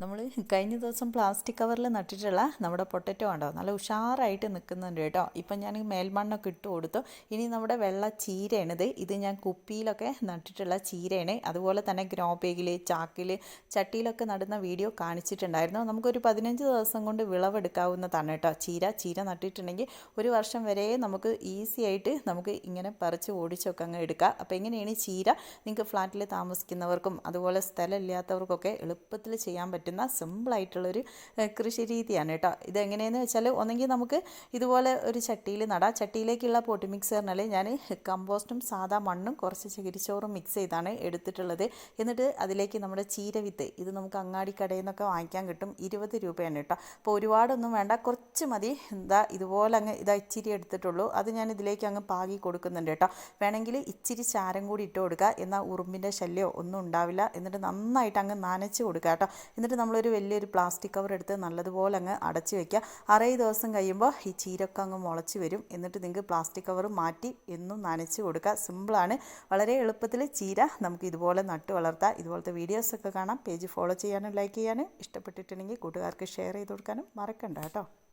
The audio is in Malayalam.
നമ്മൾ കഴിഞ്ഞ ദിവസം പ്ലാസ്റ്റിക് കവറിൽ നട്ടിട്ടുള്ള നമ്മുടെ പൊട്ടറ്റോ ഉണ്ടോ നല്ല ഉഷാറായിട്ട് നിൽക്കുന്നുണ്ട് കേട്ടോ. ഇപ്പം ഞാൻ മേൽമണ്ണൊക്കെ ഇട്ട് കൊടുത്തു. ഇനി നമ്മുടെ വെള്ള ചീരയാണിത്. ഇത് ഞാൻ കുപ്പിയിലൊക്കെ നട്ടിട്ടുള്ള ചീരയാണ്. അതുപോലെ തന്നെ ഗ്രോ പേഗിൽ ചാക്കിൽ ചട്ടിയിലൊക്കെ നടുന്ന വീഡിയോ കാണിച്ചിട്ടുണ്ടായിരുന്നു. നമുക്കൊരു പതിനഞ്ച് ദിവസം കൊണ്ട് വിളവെടുക്കാവുന്നതാണ് കേട്ടോ. ചീര ചീര നട്ടിട്ടുണ്ടെങ്കിൽ ഒരു വർഷം വരെ നമുക്ക് ഈസി ആയിട്ട് നമുക്ക് ഇങ്ങനെ പറിച്ച് ഓടിച്ചൊക്കെ അങ്ങ് എടുക്കാം. അപ്പോൾ എങ്ങനെയാണ് ചീര നിങ്ങൾക്ക് ഫ്ലാറ്റിൽ താമസിക്കുന്നവർക്കും അതുപോലെ സ്ഥലമില്ലാത്തവർക്കൊക്കെ എളുപ്പത്തിൽ ചെയ്യാൻ പറ്റുന്ന സിമ്പിളായിട്ടുള്ളൊരു കൃഷി രീതിയാണ് കേട്ടോ. ഇതെങ്ങനെയെന്ന് വെച്ചാൽ ഒന്നെങ്കിൽ നമുക്ക് ഇതുപോലെ ഒരു ചട്ടിയിൽ നടാം ചട്ടിയിലേക്കുള്ള പോട്ടി പറഞ്ഞാൽ ഞാൻ കമ്പോസ്റ്റും സാധാ മണ്ണും കുറച്ച് ചകിരിച്ചോറും മിക്സ് ചെയ്താണ് എടുത്തിട്ടുള്ളത്. എന്നിട്ട് അതിലേക്ക് നമ്മുടെ ചീരവിത്ത് ഇത് നമുക്ക് അങ്ങാടി കടയിൽ നിന്നൊക്കെ വാങ്ങിക്കാൻ കിട്ടും ഇരുപത് രൂപയാണ് കേട്ടോ. അപ്പോൾ ഒരുപാടൊന്നും വേണ്ട കുറച്ച് മതി. എന്താ ഇതുപോലെ അങ്ങ് ഇതാ ഇച്ചിരി എടുത്തിട്ടുള്ളൂ. അത് ഞാൻ ഇതിലേക്ക് അങ്ങ് പാകി കൊടുക്കുന്നുണ്ട് കേട്ടോ. വേണമെങ്കിൽ ഇച്ചിരി ചാരം കൂടി ഇട്ട് കൊടുക്കുക. എന്നാൽ ഉറുമ്പിന്റെ ശല്യമോ ഒന്നും ഉണ്ടാവില്ല. എന്നിട്ട് നന്നായിട്ട് അങ്ങ് നനച്ച് കൊടുക്കുക കേട്ടോ. എന്നിട്ട് നമ്മളൊരു വലിയൊരു പ്ലാസ്റ്റിക് കവർ എടുത്ത് നല്ലതുപോലെ അങ്ങ് അടച്ച് വെക്കുക. അറേ ദിവസം കഴിയുമ്പോൾ ഈ ചീരൊക്കെ അങ്ങ് മുളച്ച് വരും. എന്നിട്ട് നിങ്ങൾക്ക് പ്ലാസ്റ്റിക് കവർ മാറ്റി എന്നും നനച്ച് കൊടുക്കുക. സിമ്പിളാണ് വളരെ എളുപ്പത്തിൽ ചീര നമുക്ക് ഇതുപോലെ നട്ട് വളർത്താം. ഇതുപോലത്തെ വീഡിയോസൊക്കെ കാണാം. പേജ് ഫോളോ ചെയ്യാനും ലൈക്ക് ചെയ്യാനും ഇഷ്ടപ്പെട്ടിട്ടുണ്ടെങ്കിൽ കൂട്ടുകാർക്ക് ഷെയർ ചെയ്ത് കൊടുക്കാനും മറക്കണ്ട കേട്ടോ.